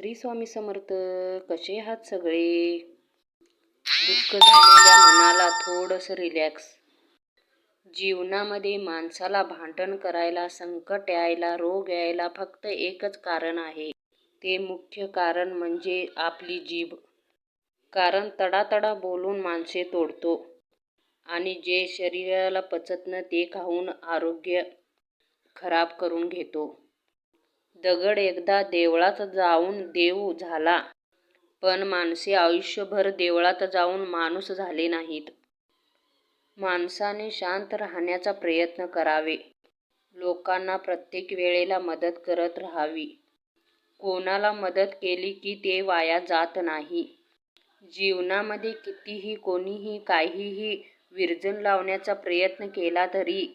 श्री स्वामी समर्थ कसे आहात सगळे? दुःख झालेल्या मनाला थोडंसं रिलॅक्स जीवनामध्ये माणसाला भांडण करायला संकट यायला रोग यायला फक्त एकच कारण आहे. ते मुख्य कारण म्हणजे आपली जीभ. कारण तडातडा बोलून माणसे तोडतो. आणि जे शरीराला पचत न ते खाऊन आरोग्य खराब करून घेतो. दगड एकदा देवळात जाऊन देव झाला. पण माणसे आयुष्यभर देवळात जाऊन माणूस झाले नाहीत. माणसाने शांत राहण्याचा प्रयत्न करावे. लोकांना प्रत्येक वेळेला मदत करत राहावी. कोणाला मदत केली की ते वाया जात नाही. जीवनामध्ये कितीही कोणीही काहीही विरजण लावण्याचा प्रयत्न केला तरी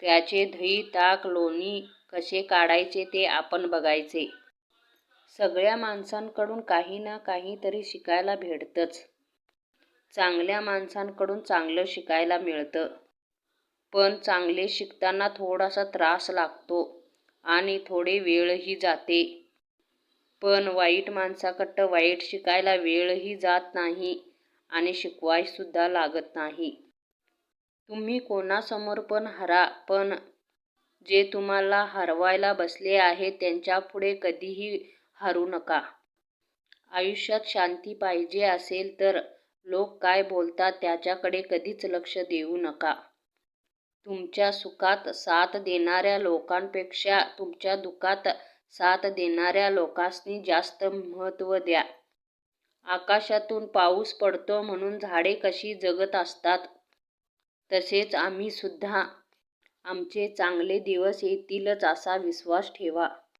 त्याचे दही ताक लोणी कसे काढायचे ते आपण बघायचे. सगळ्या माणसांकडून काही ना काहीतरी शिकायला भेटतंच. चांगल्या माणसांकडून चांगलं शिकायला मिळतं. पण चांगले शिकताना थोडासा त्रास लागतो आणि थोडे वेळही जाते. पण वाईट माणसाकडं वाईट शिकायला वेळही जात नाही आणि शिकवायसुद्धा लागत नाही. तुम्ही कोणासमोर पण हरा पण जे तुम्हाला हरवायला बसले आहे त्यांच्यापुढे कधीही हारू नका. आयुष्यात शांती पाहिजे असेल तर लोक काय बोलतात त्याच्याकडे कधीच लक्ष देऊ नका. तुमच्या सुखात साथ देणाऱ्या लोकांपेक्षा तुमच्या दुःखात साथ देणाऱ्या लोकांसनी जास्त महत्त्व द्या. आकाशातून पाऊस पडतो म्हणून झाडे कशी जगत असतात? तसेच आम्हीसुद्धा आमचे चांगले दिवस येतीलच असा विश्वास ठेवा.